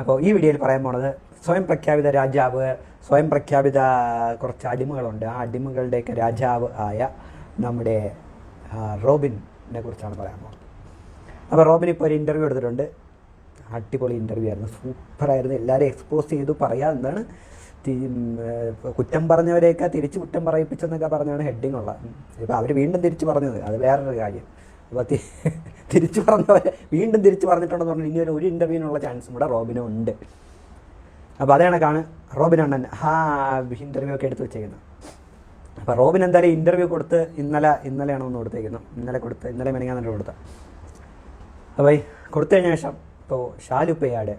അപ്പോൾ ഈ വീഡിയോയിൽ പറയാൻ പോണത് സ്വയം പ്രഖ്യാപിത രാജാവ് സ്വയം പ്രഖ്യാപിത കുറച്ച് അടിമകളുണ്ട്. ആ അടിമകളുടെയൊക്കെ രാജാവ് ആയ നമ്മുടെ റോബിനെ കുറിച്ചാണ് പറയാൻ പോകുന്നത് അപ്പോൾ റോബിൻ ഇപ്പോൾ ഒരു ഇന്റർവ്യൂ എടുത്തിട്ടുണ്ട്. അടിപൊളി ഇന്റർവ്യൂ ആയിരുന്നു. സൂപ്പറായിരുന്നു എല്ലാവരും എക്സ്പോസ് ചെയ്തു പറയാം എന്താണ് കുറ്റം പറഞ്ഞവരെയൊക്കെ തിരിച്ച് കുറ്റം പറയിപ്പിച്ചെന്നൊക്കെ പറഞ്ഞാണ് ഹെഡിങ് ഉള്ളത്. ഇപ്പോൾ അവർ വീണ്ടും തിരിച്ച് പറഞ്ഞത്. അത് വേറൊരു കാര്യം. അപ്പോൾ തിരിച്ചു പറഞ്ഞവരെ വീണ്ടും തിരിച്ചു പറഞ്ഞിട്ടുണ്ടെന്ന് പറഞ്ഞാൽ ഇനി ഒരു ഇന്റർവ്യൂവിനുള്ള ചാൻസും കൂടെ റോബിനും ഉണ്ട്. അപ്പോൾ അതേ കണക്കാണ് റോബിൻ അണ്ണൻ. ഹാ ഇന്റർവ്യൂ ഒക്കെ എടുത്ത് വെച്ചേക്കുന്നത് അപ്പോൾ റോബിൻ എന്തായാലും ഇന്റർവ്യൂ കൊടുത്ത് ഇന്നലെ ഇന്നലെയാണ് ഒന്ന് കൊടുത്തേക്കുന്നത്. ഇന്നലെ കൊടുത്ത് ഇന്നലെ മെനങ്ങാന്നിട്ട് കൊടുത്ത. അപ്പോൾ കൊടുത്തു കഴിഞ്ഞ ശേഷം ഇപ്പോൾ ഷാലുപ്പയുടെ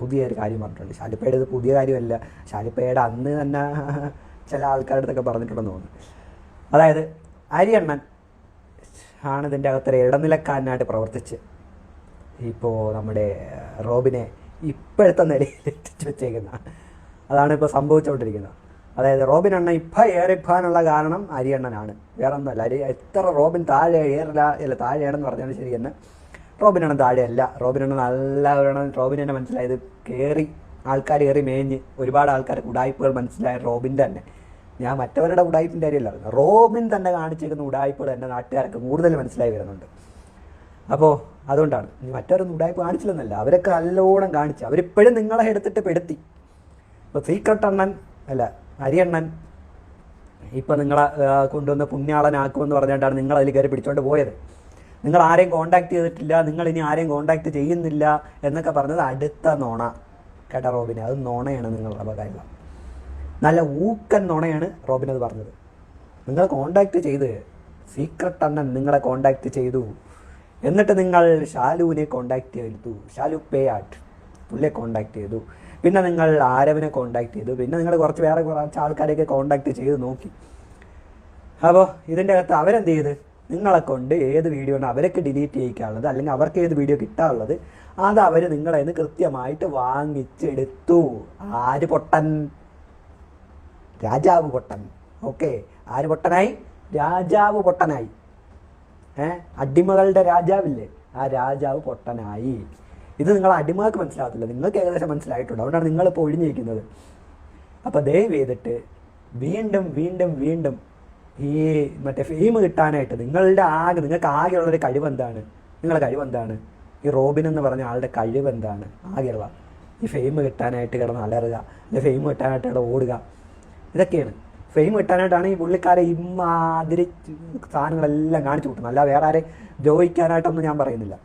പുതിയൊരു കാര്യം പറഞ്ഞിട്ടുണ്ട്. ഷാലുപ്പയുടെ ഇത് പുതിയ കാര്യമല്ല. ഷാലുപ്പയുടെ അന്ന് തന്നെ ചില ആൾക്കാരുടെ അടുത്തൊക്കെ പറഞ്ഞിട്ടുണ്ടെന്ന് തോന്നുന്നു. അതായത് അരിയണ്ണൻ ആണ് ഇതിന്റെ അകത്തൊരു ഇടനിലക്കാരനായിട്ട് പ്രവർത്തിച്ച് ഇപ്പോൾ നമ്മുടെ റോബിനെ ഇപ്പോഴത്തെ നിലയിൽ എത്തിച്ചു വെച്ചേക്കുന്ന. അതാണ് ഇപ്പോൾ സംഭവിച്ചുകൊണ്ടിരിക്കുന്നത് അതായത് റോബിൻ അണ്ണൻ ഇപ്പം ഏറിപ്പാനുള്ള കാരണം അരിയണ്ണനാണ് വേറെ ഒന്നുമല്ല അരി എത്ര റോബിൻ താഴെ ഏറില്ല അല്ല താഴെയാണെന്ന് പറഞ്ഞാൽ ശരി തന്നെ റോബിൻ അണ്ണൻ താഴെയല്ല റോബിൻ അണ്ണൻ നല്ലവണ്ണം റോബിൻ എന്നെ മനസ്സിലായത് കയറി ആൾക്കാർ കയറി മേഞ്ഞ് ഒരുപാട് ആൾക്കാർ ഉടായ്പകൾ മനസ്സിലായ റോബിന്റെ തന്നെ. ഞാൻ മറ്റവരുടെ ഉടായ്പിന്റെ കാര്യമല്ല. റോബിൻ തന്നെ കാണിച്ചേക്കുന്ന ഉടായ്പകൾ എന്റെ നാട്ടുകാർക്ക് കൂടുതൽ മനസ്സിലായി വരുന്നുണ്ട്. അപ്പോൾ അതുകൊണ്ടാണ്. മറ്റവരൊന്നും ഉടായ്പ കാണിച്ചില്ലെന്നല്ല. അവരൊക്കെ നല്ലോണം കാണിച്ചു. അവരിപ്പോഴും നിങ്ങളെ എടുത്തിട്ട് പെടുത്തി. ഇപ്പോൾ സീക്രട്ട് അണ്ണൻ അല്ല അരിയണ്ണൻ ഇപ്പം നിങ്ങളെ കൊണ്ടുവന്ന് പുണ്യാളനാക്കുമെന്ന് പറഞ്ഞുകൊണ്ടാണ് നിങ്ങൾ അതിൽ കയറി പിടിച്ചുകൊണ്ട് പോയത്. നിങ്ങൾ ആരെയും കോണ്ടാക്ട് ചെയ്തിട്ടില്ല. നിങ്ങൾ ഇനി ആരെയും കോണ്ടാക്ട് ചെയ്യുന്നില്ല എന്നൊക്കെ പറഞ്ഞത് അടുത്ത നോണ. കേട്ടോ റോബിനെ. അത് നോണയാണ് നിങ്ങളുടെ അപകാരം നല്ല ഊക്കൻ നുണയാണ് റോബിൻ അത് പറഞ്ഞത്. നിങ്ങൾ കോണ്ടാക്ട് ചെയ്ത് സീക്രട്ട് അണ്ണൻ നിങ്ങളെ കോണ്ടാക്ട് ചെയ്തു. എന്നിട്ട് നിങ്ങൾ ഷാലുവിനെ കോണ്ടാക്ട് ചെയ്തു. ഷാലു പേ ആട്ട് പുള്ളിയെ കോണ്ടാക്ട് ചെയ്തു. പിന്നെ നിങ്ങൾ ആരവിനെ കോണ്ടാക്ട് ചെയ്തു. പിന്നെ നിങ്ങൾ കുറച്ച് വേറെ കുറച്ച് ആൾക്കാരെയൊക്കെ കോണ്ടാക്ട് ചെയ്ത് നോക്കി. അപ്പോൾ ഇതിന്റെ അകത്ത് അവരെന്ത് ചെയ്ത്? നിങ്ങളെ കൊണ്ട് ഏത് വീഡിയോ ആണ് അവരൊക്കെ ഡിലീറ്റ് ചെയ്യിക്കാനുള്ളത് അല്ലെങ്കിൽ അവർക്ക് ഏത് വീഡിയോ കിട്ടാനുള്ളത് അത് അവർ നിങ്ങളെ നിന്ന് കൃത്യമായിട്ട് വാങ്ങിച്ചെടുത്തു. ആര് പൊട്ടൻ? രാജാവ് പൊട്ടൻ. ഓക്കെ. ആര് പൊട്ടനായി? രാജാവ് പൊട്ടനായി. ഏ? അടിമകളുടെ രാജാവില്ലേ? ആ രാജാവ് പൊട്ടനായി. ഇത് നിങ്ങൾ അടിമകൾക്ക് മനസ്സിലാകത്തില്ല. നിങ്ങൾക്ക് ഏകദേശം മനസ്സിലായിട്ടുണ്ട്. അതുകൊണ്ടാണ് നിങ്ങളിപ്പോൾ ഒഴിഞ്ഞിരിക്കുന്നത്. അപ്പോൾ ദയവ് ചെയ്തിട്ട് വീണ്ടും വീണ്ടും വീണ്ടും ഈ മറ്റേ ഫെയിം കിട്ടാനായിട്ട് നിങ്ങളുടെ ആകെ നിങ്ങൾക്ക് ആകെയുള്ളൊരു കഴിവ് എന്താണ്? നിങ്ങളുടെ കഴിവ് എന്താണ്? ഈ റോബിൻ എന്ന് പറഞ്ഞ ആളുടെ കഴിവ് എന്താണ്? ആകെയുള്ള. ഈ ഫെയിം കിട്ടാനായിട്ട് കിടന്ന് അലറുക. അല്ലെങ്കിൽ ഫെയിം കിട്ടാനായിട്ട് ഓടുക. ഇതൊക്കെയാണ്. ഫെയിം കിട്ടാനായിട്ടാണ് ഈ പുള്ളിക്കാരെ ഇമാതിരി സാധനങ്ങളെല്ലാം കാണിച്ചു കൂട്ടുന്നത്. അല്ല വേറെ ആരെ ദ്രോഹിക്കാനായിട്ടൊന്നും ഞാൻ പറയുന്നില്ല.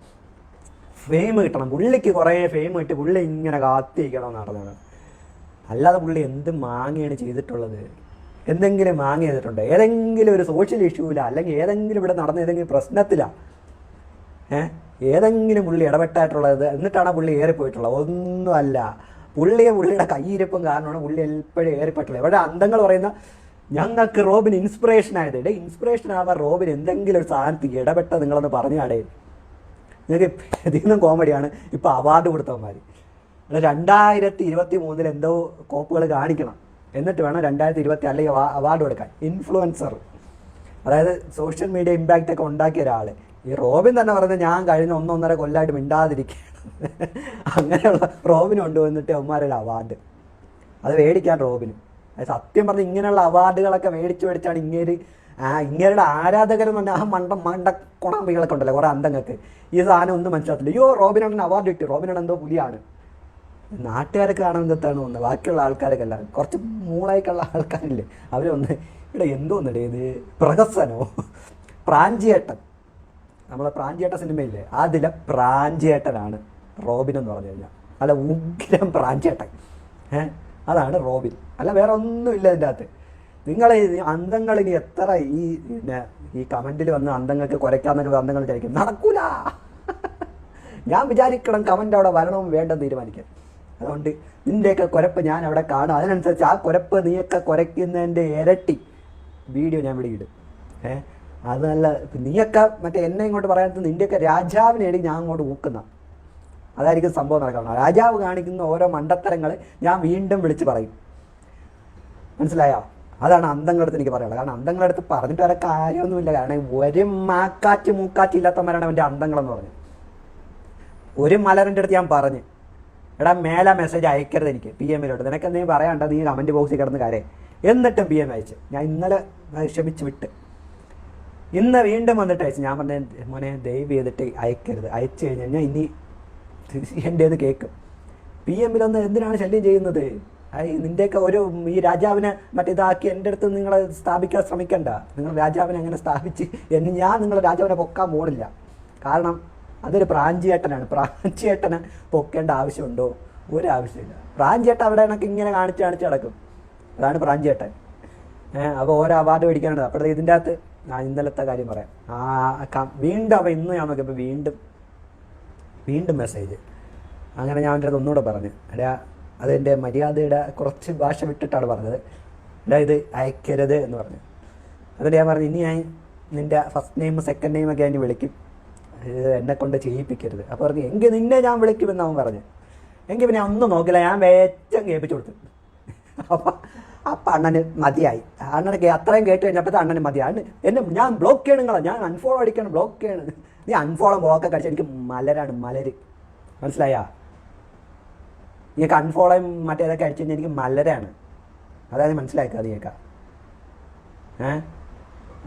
ഫെയിം കിട്ടണം. പുള്ളിക്ക് കുറേ ഫെയിം കിട്ടി. പുള്ളി ഇങ്ങനെ കാത്തിരിക്കണം നടന്നത്. അല്ലാതെ പുള്ളി എന്ത് മാങ്ങയാണ് ചെയ്തിട്ടുള്ളത്? എന്തെങ്കിലും മാങ്ങ ചെയ്തിട്ടുണ്ടോ? ഏതെങ്കിലും ഒരു സോഷ്യൽ ഇഷ്യൂവില അല്ലെങ്കിൽ ഏതെങ്കിലും ഇവിടെ നടന്ന ഏതെങ്കിലും പ്രശ്നത്തിലാണ് ഏതെങ്കിലും പുള്ളി ഇടപെട്ടായിട്ടുള്ളത്? എന്നിട്ടാണ് പുള്ളി ഏറിപ്പോയിട്ടുള്ളത്? ഒന്നുമല്ല. പുള്ളിയെ പുള്ളിയുടെ കയ്യിരിപ്പും കാരണമാണ് പുള്ളി എപ്പോഴും ഏറിപ്പെട്ടുള്ളത് ഇവിടെ അന്തങ്ങൾ പറയുന്ന ഞങ്ങൾക്ക് റോബിൻ ഇൻസ്പിറേഷൻ ആയത്. ഇടേ ഇൻസ്പിറേഷൻ ആവാൻ റോബിൻ എന്തെങ്കിലും ഒരു സ്ഥാനത്ത് ഇടപെട്ട നിങ്ങളൊന്ന് പറഞ്ഞാടേ നിങ്ങൾക്ക് ഇതിന്നും കോമഡിയാണ്. ഇപ്പോൾ അവാർഡ് കൊടുത്തവന്മാർ രണ്ടായിരത്തി ഇരുപത്തി മൂന്നിൽ എന്തോ കോപ്പുകൾ കാണിക്കണം. എന്നിട്ട് വേണം രണ്ടായിരത്തി ഇരുപത്തി അല്ലെങ്കിൽ അവാർഡ് കൊടുക്കാൻ. ഇൻഫ്ലുവൻസർ അതായത് സോഷ്യൽ മീഡിയ ഇമ്പാക്റ്റ് ഒക്കെ ഉണ്ടാക്കിയ ഒരാൾ ഈ റോബിൻ തന്നെ പറയുന്നത് ഞാൻ കഴിഞ്ഞ ഒന്നൊന്നര കൊല്ലമായിട്ട് മിണ്ടാതിരിക്കുകയാണ് അങ്ങനെയുള്ള റോബിന് കൊണ്ടുവന്നിട്ട് അവന്മാരൊരു അവാർഡ് അത് മേടിക്കാൻ റോബിന്. സത്യം പറഞ്ഞ് ഇങ്ങനെയുള്ള അവാർഡുകളൊക്കെ മേടിച്ചു മേടിച്ചാണ് ഇങ്ങേര് ആ ഇങ്ങേരുടെ ആരാധകരെന്ന് പറഞ്ഞാൽ ആ മണ്ട മണ്ട കുണമ്പികളൊക്കെ ഉണ്ടല്ലോ കുറേ അന്തങ്ങൾക്ക്. ഈ സാധനം ഒന്നും മനസ്സിലാത്തില്ല അയ്യോ റോബിനാണ് അവാർഡ് കിട്ടി റോബിനോട് എന്തോ പുലിയാണ്. നാട്ടുകാരൊക്കെ ആണെന്താണ് ഒന്ന് ബാക്കിയുള്ള ആൾക്കാരൊക്കെ അല്ല. കുറച്ച് മൂളായിക്കുള്ള ആൾക്കാരില്ലേ. അവരൊന്ന് ഇവിടെ എന്തോന്നടേ ഇത്? പ്രഹസനോ? പ്രാഞ്ചിയേട്ടൻ. നമ്മളെ പ്രാഞ്ചിയേട്ട സിനിമയില്ലേ? അതിലെ പ്രാഞ്ചിയേട്ടനാണ്. റോബിൻ എന്ന് പറഞ്ഞു കഴിഞ്ഞാൽ അല്ല ഉഗ്രം പ്രാഞ്ചേട്ടൻ ഏഹ് അതാണ് റോബിൻ. അല്ല വേറെ ഒന്നുമില്ല ഇതിന്റെ അകത്ത്. നിങ്ങൾ അന്തങ്ങൾ ഇനി എത്ര ഈ പിന്നെ ഈ കമന്റിൽ വന്ന് അന്തങ്ങൾക്ക് കുരയ്ക്കാമെന്നൊക്കെ അന്തങ്ങൾ വിചാരിക്കും. നടക്കൂല. ഞാൻ വിചാരിക്കണം കമന്റ് അവിടെ വരണം വേണ്ടെന്ന് തീരുമാനിക്കാൻ. അതുകൊണ്ട് നിന്റെയൊക്കെ കുരപ്പ് ഞാൻ അവിടെ കാണും. അതിനനുസരിച്ച് ആ കുരപ്പ് നീയൊക്കെ കുരയ്ക്കുന്നതിന്റെ ഇരട്ടി വീഡിയോ ഞാൻ ഇവിടെ ഇടും. ഏഹ് അത് നല്ല നീയൊക്കെ മറ്റേ എന്നെ ഇങ്ങോട്ട് പറയാത്ത നിന്റെയൊക്കെ രാജാവിനെ ഞാൻ അങ്ങോട്ട് ഊക്കുന്ന. അതായിരിക്കും സംഭവം നടക്കുന്നത്. രാജാവ് കാണിക്കുന്ന ഓരോ മണ്ടത്തരങ്ങൾ ഞാൻ വീണ്ടും വിളിച്ച് പറയും. മനസ്സിലായോ? അതാണ് അന്തങ്ങളടുത്ത് എനിക്ക് പറയാനുള്ളത്. കാരണം അന്തങ്ങളടുത്ത് പറഞ്ഞിട്ട് വരെ കാര്യമൊന്നുമില്ല. കാരണം ഒരു മാക്കാറ്റ് മൂക്കാറ്റ് ഇല്ലാത്തവരാണ് അവന്റെ അന്തങ്ങളെന്ന് പറഞ്ഞു. ഒരു മലറിന്റെ അടുത്ത് ഞാൻ പറഞ്ഞു. എടാ മേലെ മെസ്സേജ് അയക്കരുത് എനിക്ക് പി എമ്മിലോട്ട് നിനക്ക് എന്തെങ്കിലും പറയാണ്ട നീ കമന്റ് ബോക്സിൽ കിടന്ന് കാര്യം. എന്നിട്ടും പി എം അയച്ചു. ഞാൻ ഇന്നലെ ക്ഷമിച്ച് വിട്ട്. ഇന്ന് വീണ്ടും വന്നിട്ട് അയച്ചു. ഞാൻ പറഞ്ഞ മോനെ ദയവ് ചെയ്തിട്ട് അയക്കരുത്. അയച്ചു കഴിഞ്ഞ് കഴിഞ്ഞാൽ ഇനി എന്റെ ഇത് കേൾക്കും പി എമ്മിലൊന്ന് എന്തിനാണ് ശല്യം ചെയ്യുന്നത്? ഐ നിന്റെയൊക്കെ ഒരു ഈ രാജാവിനെ മറ്റേതാക്കി എന്റെ അടുത്ത് നിങ്ങളെ സ്ഥാപിക്കാൻ ശ്രമിക്കണ്ട. നിങ്ങൾ രാജാവിനെ അങ്ങനെ സ്ഥാപിച്ച് എന്നെ ഞാൻ നിങ്ങളെ രാജാവിനെ പൊക്കാൻ പോണില്ല. കാരണം അതൊരു പ്രാഞ്ചിയേട്ടനാണ്. പ്രാഞ്ചിയേട്ടനെ പൊക്കേണ്ട ആവശ്യമുണ്ടോ? ഒരു ആവശ്യമില്ല പ്രാഞ്ചിയേട്ടൻ അവിടെ കണക്ക് ഇങ്ങനെ കാണിച്ച് കാണിച്ച് നടക്കും. അതാണ് പ്രാഞ്ചിയേട്ടൻ. ഏഹ് അപ്പോൾ ഓരോ അവാർഡ് മേടിക്കാനുണ്ട്. അപ്പോഴത്തെ ഇതിന്റെ അകത്ത് ഞാൻ ഇന്നലത്തെ കാര്യം പറയാം. ആ വീണ്ടും അപ്പോൾ ഇന്ന് ഞാൻ നോക്കിയപ്പോൾ വീണ്ടും വീണ്ടും മെസ്സേജ് അങ്ങനെ ഞാൻ അവന്റെ അടുത്ത് ഒന്നുകൂടെ പറഞ്ഞു. എടാ അതെന്റെ മര്യാദയുടെ കുറച്ച് ഭാഷ വിട്ടിട്ടാണ് പറഞ്ഞത്. എടാ ഇത് അയക്കരുത് എന്ന് പറഞ്ഞു. എന്നിട്ട് ഞാൻ പറഞ്ഞു ഇനി ഞാൻ നിന്റെ ഫസ്റ്റ് നെയിം സെക്കൻഡ് നെയിം ഒക്കെ ഞാൻ വിളിക്കും. എന്നെ കൊണ്ട് ചെയ്യിപ്പിക്കരുത്. അപ്പോൾ പറഞ്ഞു എങ്കിൽ നിന്നെ ഞാൻ വിളിക്കുമെന്ന് അവൻ പറഞ്ഞു. എങ്കിൽ പിന്നെ ഒന്നും നോക്കില്ല ഞാൻ വേറ്റം കേൾപ്പിച്ചു കൊടുത്തു. അപ്പം അപ്പം അണ്ണന് മതിയായി. അണ്ണനൊക്കെ അത്രയും കേട്ട് കഴിഞ്ഞപ്പോൾ അണ്ണന് മതിയായി. എന്നെ ഞാൻ ബ്ലോക്ക് ചെയ്യണം നിങ്ങളെ ഞാൻ അൺഫോളോ അടിക്കണം ബ്ലോക്ക് ചെയ്യണം. നീ അൺഫോളോ ബ്ലോക്ക് കഴിച്ച എനിക്ക് മലരാണ് മലര്. മനസ്സിലായാ? നീക്ക് അൺഫോളോയും മറ്റേതൊക്കെ അടിച്ചു എനിക്ക് മലരാണ്. അതായത് മനസ്സിലാക്കുക നീക്ക ഏ?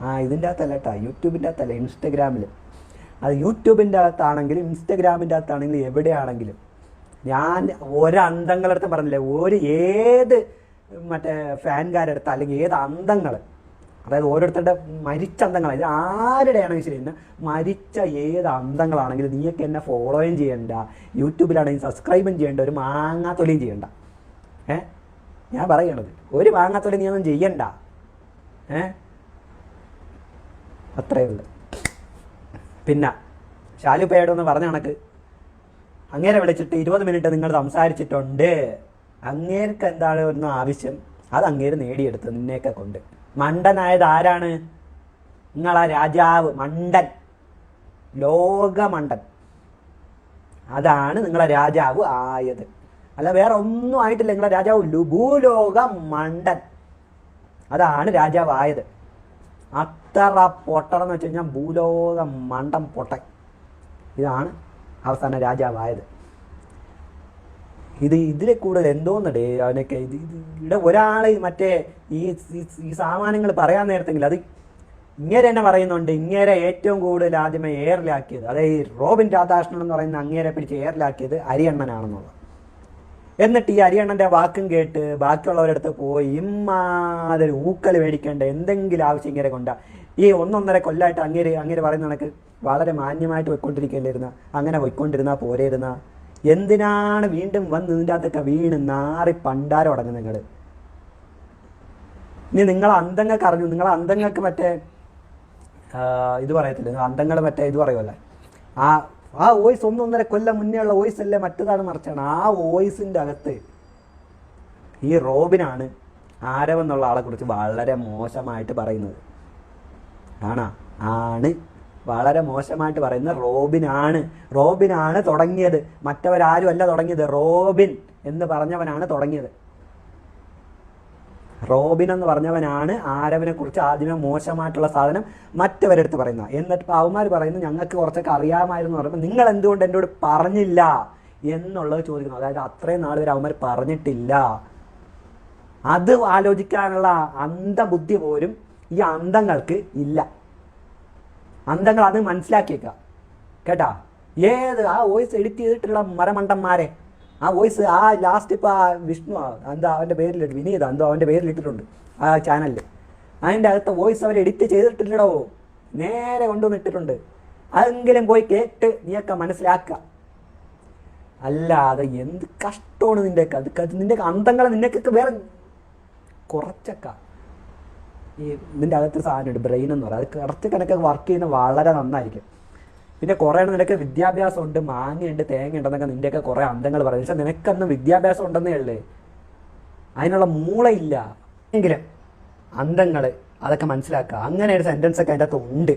ആ ഇതിന്റെ അകത്തല്ല കേട്ടോ യൂട്യൂബിന്റെ അകത്തല്ല ഇൻസ്റ്റഗ്രാമിൽ അത് യൂട്യൂബിന്റെ അകത്താണെങ്കിലും ഇൻസ്റ്റഗ്രാമിന്റെ അകത്താണെങ്കിലും എവിടെയാണെങ്കിലും. ഞാൻ ഒരന്തങ്ങളെടുത്ത് പറഞ്ഞില്ലേ ഒരു ഏത് മറ്റേ ഫാൻകാരുടെ അടുത്ത് അല്ലെങ്കിൽ ഏത് അന്തങ്ങൾ അതായത് ഓരോരുത്തരുടെ മരിച്ച അന്തങ്ങളായി ഇത് ആരുടെയാണെങ്കിൽ ശരി എന്നെ മരിച്ച ഏത് അന്തങ്ങളാണെങ്കിലും നീയൊക്കെ എന്നെ ഫോളോയും ചെയ്യണ്ട. യൂട്യൂബിലാണെങ്കിൽ സബ്സ്ക്രൈബും ചെയ്യേണ്ട. ഒരു മാങ്ങാത്തൊലിയും ചെയ്യണ്ട. ഏ? ഞാൻ പറയണത്. ഒരു മാങ്ങാത്തൊലി നീ ഒന്നും ചെയ്യണ്ട. ഏ? അത്രയേ ഉള്ളൂ. പിന്നെ ശാലുപ്പയോട് ഒന്ന് പറഞ്ഞ കണക്ക്? അങ്ങേരെ വിളിച്ചിട്ട് ഇരുപത് മിനിറ്റ് നിങ്ങൾ സംസാരിച്ചിട്ടുണ്ട്. അങ്ങേർക്ക് എന്താണ് ഒന്ന് ആവശ്യം? അത് അങ്ങേര് നേടിയെടുത്ത് നിന്നെയൊക്കെ കൊണ്ട്. മണ്ടനായത് ആരാണ് നിങ്ങളാ രാജാവ് മണ്ടൻ. ലോകമണ്ടൻ. അതാണ് നിങ്ങളെ രാജാവ് ആയത്. അല്ല വേറെ ഒന്നും ആയിട്ടില്ല. നിങ്ങളെ രാജാവ് ലുഭൂലോക മണ്ടൻ. അതാണ് രാജാവ് ആയത്. അത്ര പൊട്ടണം എന്ന് വെച്ച് കഴിഞ്ഞാൽ ഭൂലോക മണ്ടൻ പൊട്ടൻ. ഇതാണ് അവസാന രാജാവായത്. ഇത് ഇതിലെ കൂടുതൽ എന്തോന്നടേ അവനൊക്കെ ഇത് ഇവിടെ ഒരാൾ മറ്റേ ഈ ഈ- സാമാനങ്ങൾ പറയാൻ നേരത്തെങ്കിൽ അത് ഇങ്ങേരെ തന്നെ പറയുന്നുണ്ട്. ഇങ്ങേരെ ഏറ്റവും കൂടുതൽ ആദ്യമേ എയറിലാക്കിയത് അതായത് റോബിൻ രാധാകൃഷ്ണൻ എന്ന് പറയുന്ന അങ്ങേരെ പിടിച്ച് എയറിലാക്കിയത് അരിയണ്ണനാണെന്നുള്ളത്. എന്നിട്ട് ഈ അരിയണ്ണന്റെ വാക്കും കേട്ട് ബാക്കിയുള്ളവരടുത്ത് പോയി ഇമ്മാതിരി ഊക്കൽ മേടിക്കേണ്ട എന്തെങ്കിലും ആവശ്യം ഇങ്ങനെ കൊണ്ട. ഈ ഒന്നൊന്നര കൊല്ലായിട്ട് അങ്ങേര് അങ്ങേര് പറയുന്ന കണക്ക് വളരെ മാന്യമായിട്ട് പോയിക്കൊണ്ടിരിക്കേണ്ടിരുന്ന അങ്ങനെ പോയിക്കൊണ്ടിരുന്ന പോരായിരുന്ന എന്തിനാണ് വീണ്ടും വന്ന് ഇതിന്റെ അകത്തൊക്കെ വീണ് നാറി പണ്ടാരം അടങ്ങും നിങ്ങൾ ഇനി നിങ്ങൾ അന്തങ്ങൾക്ക് അറിഞ്ഞു നിങ്ങൾ അന്തങ്ങൾക്ക് മറ്റേ ഇത് പറയത്തില്ല? നിങ്ങൾ അന്തങ്ങൾ മറ്റേ ഇത് പറയുമല്ലേ ആ ആ വോയിസ് ഒന്നൊന്നര കൊല്ലം മുന്നേ ഉള്ള വോയിസ് അല്ലേ മറ്റേതാണ് മറിച്ചാണ്? ആ വോയിസിന്റെ അകത്ത് ഈ റോബിനാണ് ആരവെന്നുള്ള ആളെ കുറിച്ച് വളരെ മോശമായിട്ട് പറയുന്നത്. ആണാ? ആണ്. വളരെ മോശമായിട്ട് പറയുന്ന റോബിനാണ്. റോബിനാണ് തുടങ്ങിയത്. മറ്റവരാരും അല്ല തുടങ്ങിയത്. റോബിൻ എന്ന് പറഞ്ഞവനാണ് തുടങ്ങിയത്. റോബിൻ എന്ന് പറഞ്ഞവനാണ് ആരവനെ കുറിച്ച് ആദ്യമേ മോശമായിട്ടുള്ള സാധനം മറ്റവരെടുത്ത് പറയുന്നത്. എന്നിട്ട് അവന്മാർ പറയുന്നു ഞങ്ങൾക്ക് കുറച്ചൊക്കെ അറിയാമായിരുന്നു പറയുമ്പോൾ നിങ്ങൾ എന്തുകൊണ്ട് എന്നോട് പറഞ്ഞില്ല എന്നുള്ളത് ചോദിക്കുന്നു. അതായത് അത്രയും നാൾ വരെ അവന്മാർ പറഞ്ഞിട്ടില്ല. അത് ആലോചിക്കാനുള്ള അന്ധബുദ്ധി പോലും ഈ അന്ധങ്ങൾക്ക് ഇല്ല. അന്തങ്ങൾ അത് മനസ്സിലാക്കിയേക്ക. കേട്ടാ? ഏത് ആ വോയിസ് എഡിറ്റ് ചെയ്തിട്ടുള്ള മരമണ്ടന്മാരെ. ആ വോയിസ് ആ ലാസ്റ്റ് ഇപ്പൊ ആ വിഷ്ണു എന്താ അവന്റെ പേരിലിട്ട് വിനീത എന്തോ അവന്റെ പേരിലിട്ടിട്ടുണ്ട് ആ ചാനലിൽ അതിന്റെ അകത്ത് വോയിസ് അവർ എഡിറ്റ് ചെയ്തിട്ടില്ലടോ. നേരെ കൊണ്ടുവന്ന് ഇട്ടിട്ടുണ്ട്. അതെങ്കിലും പോയി കേട്ട് നീയൊക്കെ മനസ്സിലാക്കുക അല്ലാതെ എന്ത് കഷ്ടമാണ് നിന്റെയൊക്കെ അത് നിന്റെയൊക്കെ അന്തങ്ങളെ നിന്നെയൊക്കെ വേറെ കുറച്ചൊക്കെ. ഈ ഇതിന്റെ അകത്ത് സാധനമുണ്ട് ബ്രെയിൻ എന്ന് പറയുന്നത് അത് കറക്റ്റ് കണക്ക് വർക്ക് ചെയ്യുന്ന വളരെ നന്നായിരിക്കും. പിന്നെ കുറേ നിനക്ക് വിദ്യാഭ്യാസം ഉണ്ട് മാങ്ങയുണ്ട് തേങ്ങ ഉണ്ടെന്നൊക്കെ നിന്റെയൊക്കെ കുറേ അന്തങ്ങൾ പറയും. പക്ഷെ നിനക്കൊന്നും വിദ്യാഭ്യാസം ഉണ്ടെന്നേ ഉള്ളേ. അതിനുള്ള മൂളയില്ല. എങ്കിലും അന്തങ്ങൾ അതൊക്കെ മനസ്സിലാക്കുക. അങ്ങനെ ഒരു സെന്റൻസ് ഒക്കെ അതിന്റെ അകത്ത് ഉണ്ട്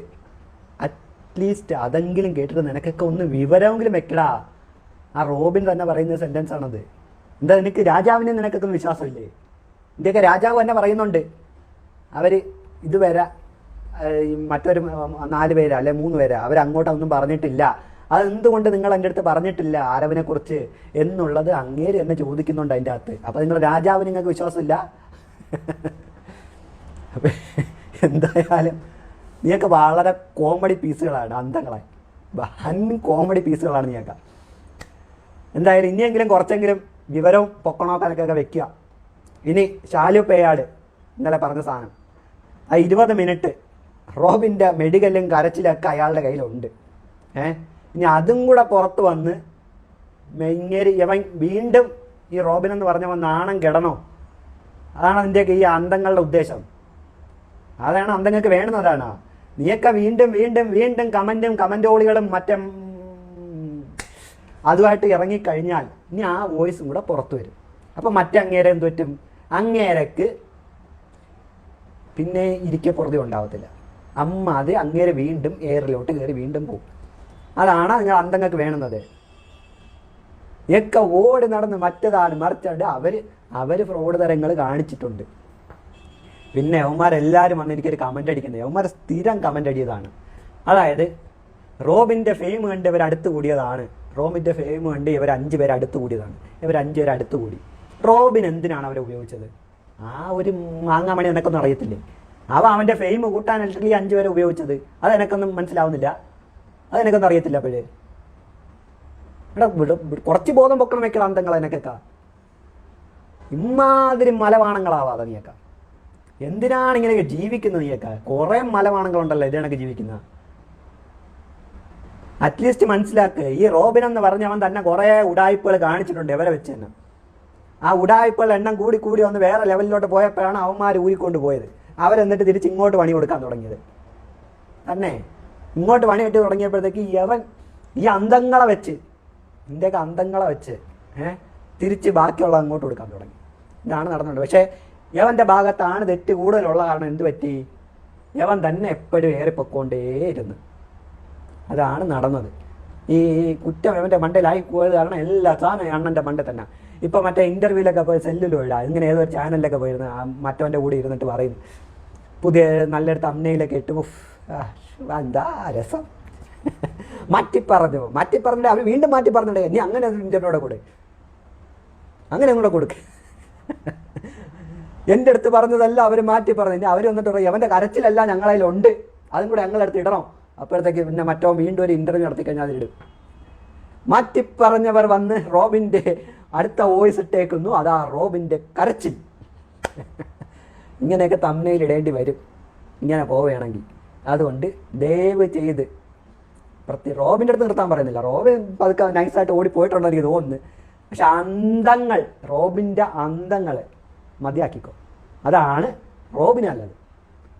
അറ്റ്ലീസ്റ്റ് അതെങ്കിലും കേട്ടിട്ട് നിനക്കൊക്കെ ഒന്ന് വിവരമെങ്കിലും വെക്കടാ. ആ റോബിൻ തന്നെ പറയുന്ന സെന്റൻസ് ആണത്. എന്താ നിനക്ക് രാജാവിനെ നിനക്കൊക്കെ വിശ്വാസമില്ലേ? ഇന്ത്യയൊക്കെ രാജാവ് തന്നെ പറയുന്നുണ്ട്. അവർ ഇതുവരെ മറ്റൊരു നാല് പേര് അല്ലെ മൂന്ന് പേര് അവർ അങ്ങോട്ടൊന്നും പറഞ്ഞിട്ടില്ല. അതെന്തുകൊണ്ട് നിങ്ങൾ എന്റെ അടുത്ത് പറഞ്ഞിട്ടില്ല ആരവിനെ കുറിച്ച് എന്നുള്ളത് അങ്ങേര് എന്നെ ചോദിക്കുന്നുണ്ട് അതിന്റെ അകത്ത്. അപ്പൊ നിങ്ങൾ രാജാവ് നിങ്ങൾക്ക് വിശ്വാസമില്ല? എന്തായാലും നീയൊക്കെ വളരെ കോമഡി പീസുകളാണ് അന്തങ്ങളെ വൻ കോമഡി പീസുകളാണ് നീയൊക്കെ എന്തായാലും ഇനിയെങ്കിലും കുറച്ചെങ്കിലും വിവരവും പൊക്കണോക്കാനൊക്കെ വെക്കുക. ഇനി ഷാലു പേയാട് ഇന്നലെ പറഞ്ഞ സാധനം. ആ ഇരുപത് മിനിറ്റ് റോബിന്റെ മെഡിക്കലും കരച്ചിലൊക്കെ അയാളുടെ കയ്യിലുണ്ട്. ഏ? ഇനി അതും കൂടെ പുറത്ത് വന്ന് മെങ്ങേരി ഇവൻ വീണ്ടും ഈ റോബിൻ എന്ന് പറഞ്ഞവൻ നാണം കിടണോ അതാണ് അതിന്റെയൊക്കെ ഈ അന്തങ്ങളുടെ ഉദ്ദേശം. അതാണ് അന്തങ്ങൾക്ക് വേണ്ടുന്നതാണ് നീയൊക്കെ വീണ്ടും വീണ്ടും വീണ്ടും കമന്റും കമന്റോളികളും മറ്റേ അതുമായിട്ട് ഇറങ്ങിക്കഴിഞ്ഞാൽ ഇനി ആ വോയിസും കൂടെ പുറത്തു വരും. അപ്പം മറ്റേ അങ്ങേരെ എന്ത് പറ്റും അങ്ങേരക്ക് പിന്നെ ഇരിക്കെ പുറത്തെ ഉണ്ടാവത്തില്ല. അമ്മ അത് അങ്ങേരെ വീണ്ടും എയറിലോട്ട് കയറി വീണ്ടും പോകും അതാണ് നിങ്ങൾ അന്തങ്ങൾക്ക് വേണുന്നത്. ഒക്കെ ഓടി നടന്ന് മറ്റതാണ് മറിച്ചാണ്ട് അവർ അവർ ഫ്രോഡ് തരങ്ങൾ കാണിച്ചിട്ടുണ്ട്. പിന്നെ യവന്മാരെല്ലാവരും വന്ന് എനിക്കൊരു കമന്റ് അടിക്കുന്നത് യവന്മാർ സ്ഥിരം കമന്റ് അടിയതാണ്. അതായത് റോബിന്റെ ഫെയിം കണ്ട് ഇവർ അടുത്ത് കൂടിയതാണ്. റോബിന്റെ ഫെയിം കണ്ട് ഇവർ അഞ്ച് പേര് അടുത്ത് കൂടിയതാണ്. ഇവർ അഞ്ച് പേര് അടുത്ത് കൂടി. റോബിൻ എന്തിനാണ് അവരെ ഉപയോഗിച്ചത്? ആ ഒരു മാങ്ങാമണി എനക്കൊന്നും അറിയത്തില്ലേ? അവ അവന്റെ ഫെയിം കൂട്ടാൻ ഈ അഞ്ച് പേരെ ഉപയോഗിച്ചത്. അത് എനക്കൊന്നും മനസ്സിലാവുന്നില്ല. അത് എനക്കൊന്നും അറിയത്തില്ല അപ്പോഴേ. എടാ കുറച്ച് ബോധം പൊക്കണം വെക്കണം അന്തങ്ങൾ എനക്കൊക്കെ. ഇമാതിരി മലവാണങ്ങളാവാതെ നീയൊക്കെ. എന്തിനാണ് ഇങ്ങനെ ജീവിക്കുന്നത് നീയൊക്കെ? കുറെ മലവാണങ്ങളുണ്ടല്ലോ ഇതിനൊക്കെ ജീവിക്കുന്ന. അറ്റ്ലീസ്റ്റ് മനസ്സിലാക്ക്. ഈ റോബിൻ എന്ന് പറഞ്ഞവൻ തന്നെ കുറെ ഉടായ്പകൾ കാണിച്ചിട്ടുണ്ട് ഇവരെ വെച്ച് തന്നെ. ആ ഉടായ്പകൾ എണ്ണം കൂടി കൂടി വന്ന് വേറെ ലെവലിലോട്ട് പോയപ്പോഴാണ് അവന്മാർ ഊരിക്കൊണ്ട് പോയത്. അവരെന്നിട്ട് തിരിച്ച് ഇങ്ങോട്ട് പണി കൊടുക്കാൻ തുടങ്ങിയത്. തന്നെ? ഇങ്ങോട്ട് പണി കിട്ടി തുടങ്ങിയപ്പോഴത്തേക്ക് യവൻ ഈ അന്തങ്ങളെ വെച്ച് ഇന്ത്യയ്ക്ക് അന്തങ്ങളെ വെച്ച് ഏഹ് തിരിച്ച് ബാക്കിയുള്ള അങ്ങോട്ട് കൊടുക്കാൻ തുടങ്ങി. ഇതാണ് നടന്നത്. പക്ഷേ യവന്റെ ഭാഗത്താണ് തെറ്റ് കൂടുതലുള്ള കാരണം എന്ത് പറ്റി? യവൻ തന്നെ എപ്പോഴും ഏറിപ്പൊക്കൊണ്ടേയിരുന്നു അതാണ് നടന്നത്. ഈ കുറ്റം ഇവന്റെ മണ്ടയിലായി പോയത് കാരണം എല്ലാ സാധനം അണ്ണന്റെ മണ്ട തന്നെ. ഇപ്പൊ മറ്റേ ഇന്റർവ്യൂലൊക്കെ പോയി സെല്ലിലൂടെ ഇങ്ങനെ ഏതോ ഒരു ചാനലിലൊക്കെ പോയിരുന്നു. മറ്റവന്റെ കൂടെ ഇരുന്നിട്ട് പറയുന്നു. പുതിയ നല്ലൊരു അമ്മയിലൊക്കെ ഇട്ട് എന്താ രസം. മാറ്റി പറഞ്ഞു മാറ്റി പറഞ്ഞിട്ട് അവർ വീണ്ടും മാറ്റി പറഞ്ഞിട്ട് നീ അങ്ങനെ ഇന്റർവ്യൂടെ കൂടെ. അങ്ങനെ കൂടെ കൊടുക്ക. എന്റെ അടുത്ത് പറഞ്ഞതല്ല അവർ മാറ്റി പറഞ്ഞു അവർ വന്നിട്ട് പറയും അവന്റെ കരച്ചിലല്ല ഞങ്ങളതിലുണ്ട് അതും കൂടെ ഞങ്ങളടുത്ത് ഇടണം. അപ്പോഴത്തേക്ക് പിന്നെ മറ്റോ വീണ്ടും ഒരു ഇന്റർവ്യൂ നടത്തി കഴിഞ്ഞാൽ അതിലിടും. മാറ്റി പറഞ്ഞവർ വന്ന് റോബിന്റെ അടുത്ത വോയിസ് ഇട്ടേക്കുന്നു. അതാ റോബിന്റെ കരച്ചിൽ. ഇങ്ങനെയൊക്കെ തമ്മനയിൽ ഇടേണ്ടി വരും. ഇങ്ങനെ പോവുകയാണെങ്കിൽ. അതുകൊണ്ട് ദയവ് ചെയ്ത് പ്രത്യേക റോബിന്റെ അടുത്ത് നിർത്താൻ പറയുന്നില്ല. റോബിൻ പതുക്കെ നൈസായിട്ട് ഓടി പോയിട്ടുണ്ടോ എനിക്ക് തോന്നുന്നു. പക്ഷെ അന്തങ്ങൾ റോബിന്റെ അന്തങ്ങൾ മതിയാക്കിക്കോ. അതാണ് റോബിന് നല്ലത്.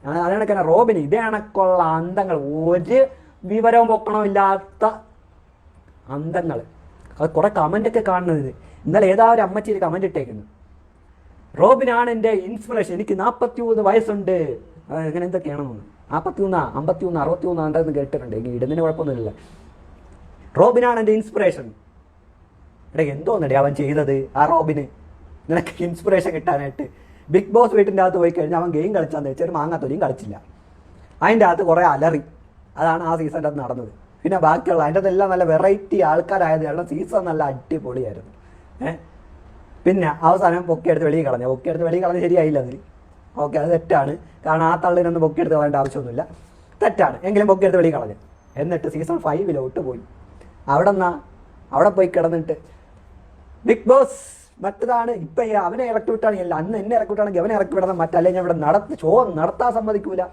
ആ- അത് കണക്കാണ് റോബിന് ഇതേ കണക്കുള്ള അന്തങ്ങൾ ഒരു വിവരവും പൊക്കണമില്ലാത്ത അന്തങ്ങൾ അത് കുറെ കമന്റൊക്കെ കാണുന്നത് ഇന്നലെ ഏതാ ഒരു അമ്മച്ചി ഒരു കമന്റ് ഇട്ടേക്കുന്നു. റോബിനാണ് എന്റെ ഇൻസ്പിറേഷൻ എനിക്ക് നാൽപ്പത്തി മൂന്ന് വയസ്സുണ്ട്. അങ്ങനെ എന്തൊക്കെയാണെന്ന് നാൽപ്പത്തി മൂന്നാ അമ്പത്തി മൂന്ന് അറുപത്തി മൂന്നാണ്ടെന്ന് കേട്ടിട്ടുണ്ട്. എനിക്ക് ഇടുന്നതിന് കുഴപ്പമൊന്നുമില്ല. റോബിനാണ് എന്റെ ഇൻസ്പിറേഷൻ എടാ എന്തോന്നടേ അവൻ ചെയ്തത്? ആ റോബിന് നിനക്ക് ഇൻസ്പിറേഷൻ കിട്ടാനായിട്ട്. ബിഗ് ബോസ് വീട്ടിന്റെ അകത്ത് പോയി കഴിഞ്ഞാൽ അവൻ ഗെയിം കളിച്ചാന്ന് വെച്ചാൽ മാങ്ങാത്തൊരിയും കളിച്ചില്ല. അതിന്റെ അകത്ത് കുറേ അലറി. അതാണ് ആ സീസണിന്റെ അകത്ത് നടന്നത്. പിന്നെ ബാക്കിയുള്ള അതിന്റെ നല്ല വെറൈറ്റി ആൾക്കാരായത് കാരണം സീസൺ നല്ല അടിപൊളിയായിരുന്നു. പിന്നെ അവസാനം പൊക്കിയെടുത്ത് വെളിയിൽ കളഞ്ഞു. പൊക്കിയെടുത്ത് വെളിയിൽ കളഞ്ഞ് ശരിയായില്ല അതിൽ ഓക്കെ അത് തെറ്റാണ്. കാരണം ആ തള്ളിനൊന്നും പൊക്കിയെടുത്ത് കളയേണ്ട ആവശ്യമൊന്നുമില്ല. തെറ്റാണ്. എങ്കിലും പൊക്കിയെടുത്ത് വെളിയിൽ കളഞ്ഞു. എന്നിട്ട് സീസൺ ഫൈവിലോട്ട് പോയി. അവിടെ നിന്നാ അവിടെ പോയി കിടന്നിട്ട് ബിഗ് ബോസ് മറ്റതാണ്. ഇപ്പൊ അവനെ ഇറക്കി വിട്ടാണ് അല്ല അന്ന് എന്നെ ഇറക്കി വിട്ടാണെങ്കിൽ അവനെ ഇറക്കി വിടണം. മറ്റല്ലേ ഞാൻ ഇവിടെ നടത്തി ഷോ നടത്താൻ സമ്മതിക്കൂല.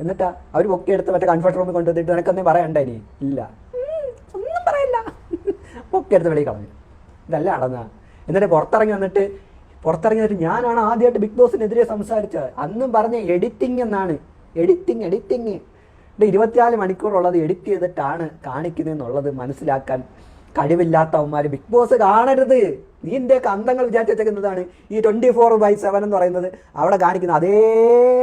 എന്നിട്ടാ അവർ പൊക്കിയെടുത്ത് മറ്റേ കൺഫർട്ട് റൂമിൽ കൊണ്ടുവന്നിട്ട് നിനക്കൊന്നും പറയണ്ട ഇനി? ഇല്ല. ഒന്നും പറയില്ല. പൊക്കിയെടുത്ത് വെളിയിൽ കളഞ്ഞു. ഇതല്ല നടന്ന എന്നിട്ട് പുറത്തിറങ്ങി വന്നിട്ട് പുറത്തിറങ്ങി വന്നിട്ട് ഞാനാണ് ആദ്യമായിട്ട് ബിഗ് ബോസിനെതിരെ സംസാരിച്ചത്. അന്നും പറഞ്ഞ എഡിറ്റിംഗ് എന്നാണ്. എഡിറ്റിംഗ് എഡിറ്റിംഗ് ഇരുപത്തിനാല് മണിക്കൂറുള്ളത് എഡിറ്റ് ചെയ്തിട്ടാണ് കാണിക്കുന്നതെന്നുള്ളത് മനസ്സിലാക്കാൻ കഴിവില്ലാത്തവന്മാർ ബിഗ് ബോസ് കാണരുത്. നീ ഇന്ത്യയൊക്കെ അന്തങ്ങൾ വിചാരിച്ച് വെച്ചേക്കുന്നതാണ്. ഈ ട്വന്റി ഫോർ ബൈ സെവൻ എന്ന് പറയുന്നത് അവിടെ കാണിക്കുന്ന അതേ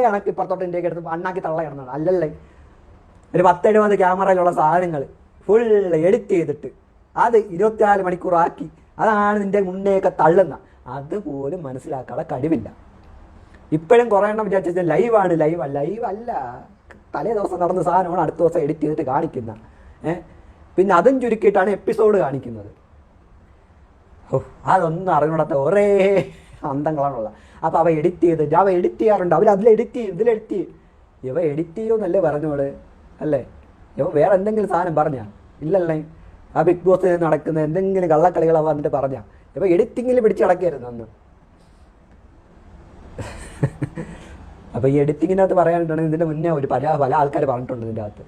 കണക്ക് ഇപ്പുറത്തോട്ട് ഇന്ത്യയ്ക്ക് എടുത്ത് അണ്ണാക്കി തള്ള കിടന്നാണ് അല്ലല്ലേ? ഒരു പത്തെഴുപത് ക്യാമറയിലുള്ള സാധനങ്ങൾ ഫുൾ എഡിറ്റ് ചെയ്തിട്ട് അത് ഇരുപത്തിനാല് മണിക്കൂറാക്കി. അതാണ് നിന്റെ മുന്നേയൊക്കെ തള്ളുന്ന. അതുപോലും മനസ്സിലാക്കാനുള്ള കഴിവില്ല. ഇപ്പോഴും കുറേ എണ്ണം വിചാരിച്ചത് ലൈവാണ് ലൈവ് ലൈവ് അല്ല തലേ ദിവസം നടന്ന സാധനമാണ് അടുത്ത ദിവസം എഡിറ്റ് ചെയ്തിട്ട് കാണിക്കുന്ന. ഏഹ് പിന്നെ അതും ചുരുക്കിയിട്ടാണ് എപ്പിസോഡ് കാണിക്കുന്നത്. ഓ അതൊന്നും അറിഞ്ഞൂടാത്ത ഒരേ അന്തങ്ങളാണുള്ളത്. അപ്പോൾ അവ എഡിറ്റ് ചെയ്ത് അവ എഡിറ്റ് ചെയ്യാറുണ്ട്. അവർ അതിൽ എഡിറ്റ് ചെയ്യും ഇതിൽ എഡിറ്റ് ചെയ്യും. ഇവ എഡിറ്റ് ചെയ്യുമെന്നല്ലേ പറഞ്ഞോൾ? അല്ലേ? ഇവ വേറെ എന്തെങ്കിലും സാധനം പറഞ്ഞാ? ഇല്ലല്ലേ? ആ ബിഗ് ബോസ് നടക്കുന്ന എന്തെങ്കിലും കള്ളക്കളികൾ അവ വന്നിട്ട് പറഞ്ഞാ. ഇവ എഡിറ്റിങ്ങിൽ പിടിച്ച് അന്ന്. അപ്പോൾ ഈ എഡിറ്റിങ്ങിനകത്ത് പറയാനുണ്ടെങ്കിൽ ഇതിന്റെ മുന്നേ ഒരു പല പല ആൾക്കാർ പറഞ്ഞിട്ടുണ്ട് ഇതിന്റെ അകത്ത്.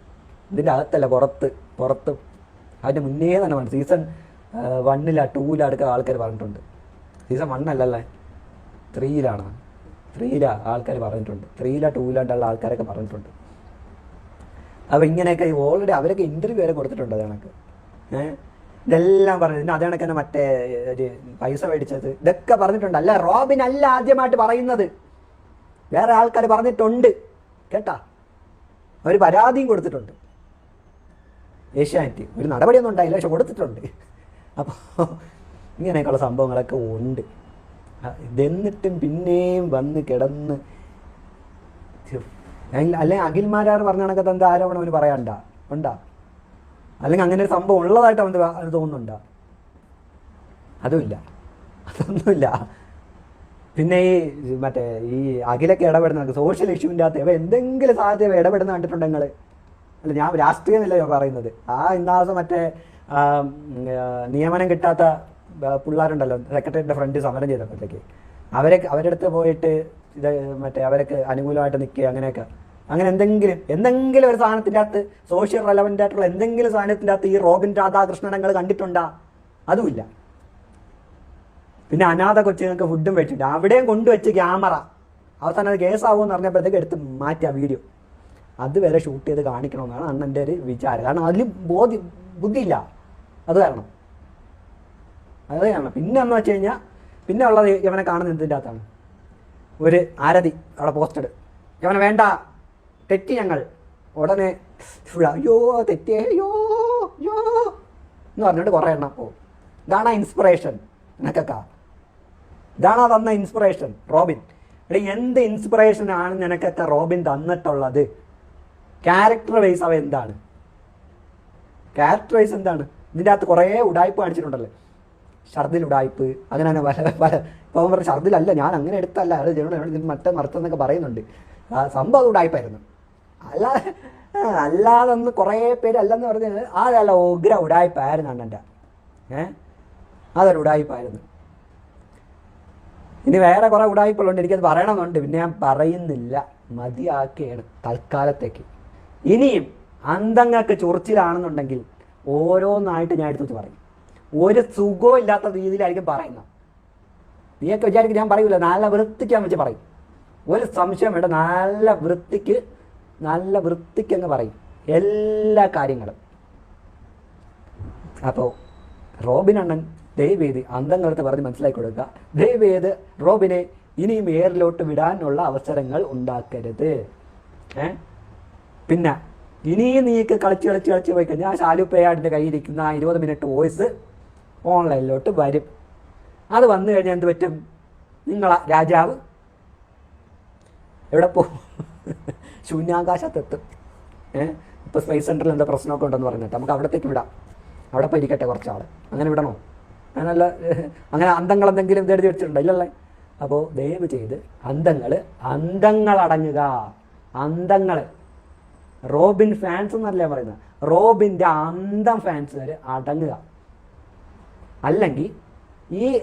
ഇതിന്റെ അകത്തല്ല പുറത്ത് പുറത്ത്. അതിന്റെ മുന്നേ തന്നെ പറഞ്ഞു സീസൺ വണ്ണിലാ ടൂവിലാ അടുക്ക ആൾക്കാർ പറഞ്ഞിട്ടുണ്ട്. സീസൺ വണ്ണല്ലല്ലേ ത്രീയിലാണ് ത്രീയിലാ ആൾക്കാർ പറഞ്ഞിട്ടുണ്ട്. ത്രീയിലാ ടൂവിലാണ്ടുള്ള ആൾക്കാരൊക്കെ പറഞ്ഞിട്ടുണ്ട്. അപ്പോൾ ഇങ്ങനെയൊക്കെ ഓൾറെഡി അവരൊക്കെ ഇന്റർവ്യൂ വരെ കൊടുത്തിട്ടുണ്ട് അത് കണക്ക് ഇതെല്ലാം പറഞ്ഞു പിന്നെ അതേ തന്നെ മറ്റേ ഒരു പൈസ മേടിച്ചത്. ഇതൊക്കെ പറഞ്ഞിട്ടുണ്ട് അല്ല റോബിൻ അല്ല ആദ്യമായിട്ട് പറയുന്നത്. വേറെ ആൾക്കാർ പറഞ്ഞിട്ടുണ്ട്. കേട്ടാ? അവർ പരാതിയും കൊടുത്തിട്ടുണ്ട്. ഏഷ്യാനെറ്റ്. ഒരു നടപടിയൊന്നും ഉണ്ടായില്ല പക്ഷെ കൊടുത്തിട്ടുണ്ട്. അപ്പോൾ ഇങ്ങനെയൊക്കെയുള്ള സംഭവങ്ങളൊക്കെ ഉണ്ട്. ഇതെന്നിട്ടും പിന്നെയും വന്ന് കിടന്ന് അല്ലെങ്കിൽ അഖിൽമാരാർ പറഞ്ഞ കണക്കത്ത് എന്താ ആരോപണം അവന് പറയാണ്ട ഉണ്ടാ? അല്ലെങ്കിൽ അങ്ങനെ ഒരു സംഭവം ഉള്ളതായിട്ട് അവന് അത് തോന്നുന്നുണ്ടോ? അതുമില്ല. അതൊന്നുമില്ല. പിന്നെ ഈ മറ്റേ ഈ അഖിലൊക്കെ ഇടപെടുന്ന സോഷ്യൽ ഇഷ്യൂവിന്റെ അകത്ത് ഇവ എന്തെങ്കിലും സാധ്യത ഇടപെടുന്ന കണ്ടിട്ടുണ്ടെങ്കിൽ നിങ്ങൾ അല്ല ഞാൻ രാഷ്ട്രീയമല്ല പറയുന്നത്. ആ ഇന്നാളത്തെ മറ്റേ നിയമനം കിട്ടാത്ത പിള്ളേരുണ്ടല്ലോ സെക്രട്ടറിയുടെ ഫ്രണ്ട് സമരം ചെയ്തപ്പോഴത്തേക്ക്. അവരെ അവരുടെ അടുത്ത് പോയിട്ട് ഇത് മറ്റേ അവരൊക്കെ അനുകൂലമായിട്ട് നിൽക്കുക അങ്ങനെയൊക്കെ. അങ്ങനെ എന്തെങ്കിലും എന്തെങ്കിലും ഒരു സാധനത്തിന്റെ അകത്ത് സോഷ്യൽ റെലവന്റ് ആയിട്ടുള്ള എന്തെങ്കിലും സാധനത്തിന്റെ അകത്ത് ഈ റോബിൻ രാധാകൃഷ്ണൻ നിങ്ങൾ കണ്ടിട്ടുണ്ടാ? അതുമില്ല. പിന്നെ അനാഥ കൊച്ചുങ്ങൾക്ക് ഫുഡും വെച്ചിട്ടുണ്ട് അവിടെയും കൊണ്ടുവച്ച് ക്യാമറ അവസാനം അത് കേസാവുമെന്ന് പറഞ്ഞപ്പോഴത്തേക്ക് എടുത്ത് മാറ്റി ആ വീഡിയോ അതുവരെ ഷൂട്ട് ചെയ്ത് കാണിക്കണമെന്നാണ് അണ്ണന്റെ ഒരു വിചാരം. കാരണം അതിൽ ബോധ്യ ബുദ്ധിയില്ല. അത് കാരണം. അത് കാരണം. പിന്നെ എന്ന് വെച്ച് കഴിഞ്ഞാൽ പിന്നെ ഉള്ളത് ഇവനെ കാണുന്ന എന്തിന്റെ അകത്താണ്? ഒരു ആരതി അവിടെ പോസ്റ്റഡ് ഇവനെ വേണ്ട. തെറ്റി ഞങ്ങൾ. ഉടനെ അയ്യോ തെറ്റിയേ അയ്യോ അയ്യോ എന്ന് പറഞ്ഞിട്ട് കുറേ എണ്ണം പോകും. ഇതാണ് ഇൻസ്പിറേഷൻ നിനക്കൊക്കെ. ഇതാണ് തന്ന ഇൻസ്പിറേഷൻ റോബിൻ. എടി എന്ത് ഇൻസ്പിറേഷൻ ആണ് നിനക്കൊക്കെ റോബിൻ തന്നിട്ടുള്ളത്? ക്യാരക്ടർ വൈസ് അവ എന്താണ്? ക്യാരക്ടർ വൈസ് എന്താണ്? ഇതിന്റെ അകത്ത് കുറേ ഉടായ്പ കാണിച്ചിട്ടുണ്ടല്ലോ. ഛർദിൽ ഉടായ്പ് അങ്ങനെ തന്നെ പല പല. ഇപ്പം പറഞ്ഞ ഛർദിലല്ല ഞാൻ അങ്ങനെ എടുത്തല്ല. അത് മറ്റേ മറുത്തെന്നൊക്കെ പറയുന്നുണ്ട്. സംഭവം ഉടായ്പായിരുന്നു. അല്ലാതെ അല്ലാതെ ഒന്ന് കുറേ പേര് അല്ലെന്ന് പറഞ്ഞാൽ അതല്ല ഉഗ്ര ഉടായ്പായിരുന്നു അണ്ണന്റെ. ഏ? അതൊരു ഉടായ്പായിരുന്നു. ഇനി വേറെ കുറേ ഉടായ്പകളുണ്ട് എനിക്കത് പറയണമെന്നുണ്ട് പിന്നെ ഞാൻ പറയുന്നില്ല. മതിയാക്കുകയാണ് തൽക്കാലത്തേക്ക്. ഇനിയും അന്തങ്ങൾക്ക് ചൊറിച്ചിലാണെന്നുണ്ടെങ്കിൽ ഓരോന്നായിട്ട് ഞാൻ എടുത്തു പറയും. ഒരു സുഖവും ഇല്ലാത്ത രീതിയിലായിരിക്കും പറയുന്നത്. നീയൊക്കെ വിചാരിക്കും ഞാൻ പറയൂല നല്ല വൃത്തിക്ക് ഞാൻ വെച്ച് പറയും. ഒരു സംശയം വേണ്ട നല്ല വൃത്തിക്ക് നല്ല വൃത്തിക്ക് അങ്ങ് പറയും. എല്ലാ കാര്യങ്ങളും. അപ്പോൾ റോബിൻ അണ്ണൻ ദയവേത് അന്തങ്ങളടുത്ത് പറഞ്ഞ് മനസ്സിലാക്കി കൊടുക്കുക. ദയവേത് റോബിനെ ഇനിയും എയറിലോട്ട് വിടാനുള്ള അവസരങ്ങൾ ഉണ്ടാക്കരുത്. ഏ? പിന്നെ ഇനിയും നീക്ക് കളിച്ച് കളിച്ച് കളിച്ച് പോയി കഴിഞ്ഞാൽ ഷാലു പേയാടിന്റെ കയ്യിലിരിക്കുന്ന ആ ഇരുപത് മിനിറ്റ് വോയിസ് ഓൺലൈനിലോട്ട് വരും. അത് വന്നു കഴിഞ്ഞാൽ എന്ത് പറ്റും? നിങ്ങളാ രാജാവ്. എവിടെ പോകും ശൂന്യാകാശത്തെത്തും ഏഹ് ഇപ്പോൾ സ്പേസ് സെന്ററിൽ എന്താ പ്രശ്നമൊക്കെ ഉണ്ടെന്ന് പറഞ്ഞിട്ട് നമുക്ക് അവിടത്തേക്ക് വിടാം. അവിടെ പരിക്കട്ടെ കുറച്ചാൾ അങ്ങനെ വിടണോ? അങ്ങനെയല്ല അങ്ങനെ അന്തങ്ങൾ എന്തെങ്കിലും തേടി വെച്ചിട്ടുണ്ടോ? ഇല്ലല്ലേ. അപ്പോൾ ദയവ് ചെയ്ത് അന്തങ്ങൾ അടങ്ങുക. അന്തങ്ങൾ റോബിൻ ഫാൻസ് എന്നല്ലേ പറയുന്നത്? റോബിന്റെ അന്തം ഫാൻസുകാർ അടങ്ങുക. അല്ലെങ്കിൽ ഈ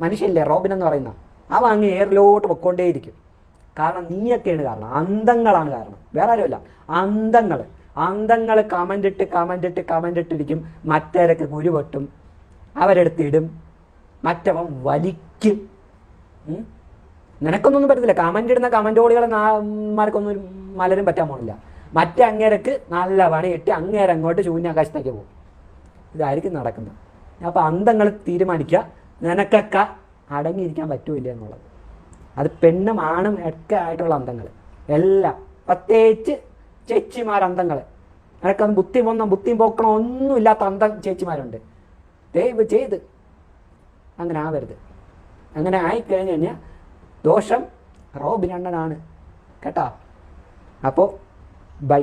മനുഷ്യല്ലേ റോബിൻ എന്ന് പറയുന്ന അവ അങ്ങ് എയറിലോട്ട് പൊക്കോണ്ടേയിരിക്കും കാരണം നീയൊക്കെയാണ് കാരണം. അന്തങ്ങളാണ് കാരണം. വേറെ ആരുമല്ല. അന്തങ്ങൾ അന്തങ്ങൾ കമന്റ് ഇട്ട് കമന്റ് ഇട്ട് കമന്റ് ഇട്ടിരിക്കും മറ്റേരൊക്കെ കുരു പൊട്ടും. അവരെടുത്ത് ഇടും. മറ്റവൻ വലിക്കും? നിനക്കൊന്നും പറ്റത്തില്ല. കമന്റ് ഇടുന്ന കമന്റോളികളെ മാർക്കൊന്നും ഒരു മലരും പറ്റാൻ പോണില്ല. മറ്റേ അങ്ങേരക്ക് നല്ല പണിയിട്ട് അങ്ങേരെ അങ്ങോട്ട് ശൂന്യാകാശത്തേക്ക് പോകും. ഇതായിരിക്കും നടക്കുന്നത്. അപ്പോൾ അന്തങ്ങൾ തീരുമാനിക്കുക. നിനക്കൊക്കെ അടങ്ങിയിരിക്കാൻ പറ്റൂല എന്നുള്ളത്. അത് പെണ്ണും ആണും ഒക്കെ ആയിട്ടുള്ള അന്തങ്ങൾ. എല്ലാം. പ്രത്യേകിച്ച് ചേച്ചിമാർ അന്തങ്ങൾ. നിനക്കൊന്നും ബുദ്ധി പൊന്നും ബുദ്ധി പോക്കണോ ഒന്നുമില്ലാത്ത അന്തം ചേച്ചിമാരുണ്ട്. ദയവ് ചെയ്ത് അങ്ങനെ ആവരുത്. അങ്ങനെ ആയിക്കഴിഞ്ഞ് കഴിഞ്ഞാൽ ദോഷം റോബിനണ്ണനാണ് കേട്ടോ? അപ്പോൾ ബൈ.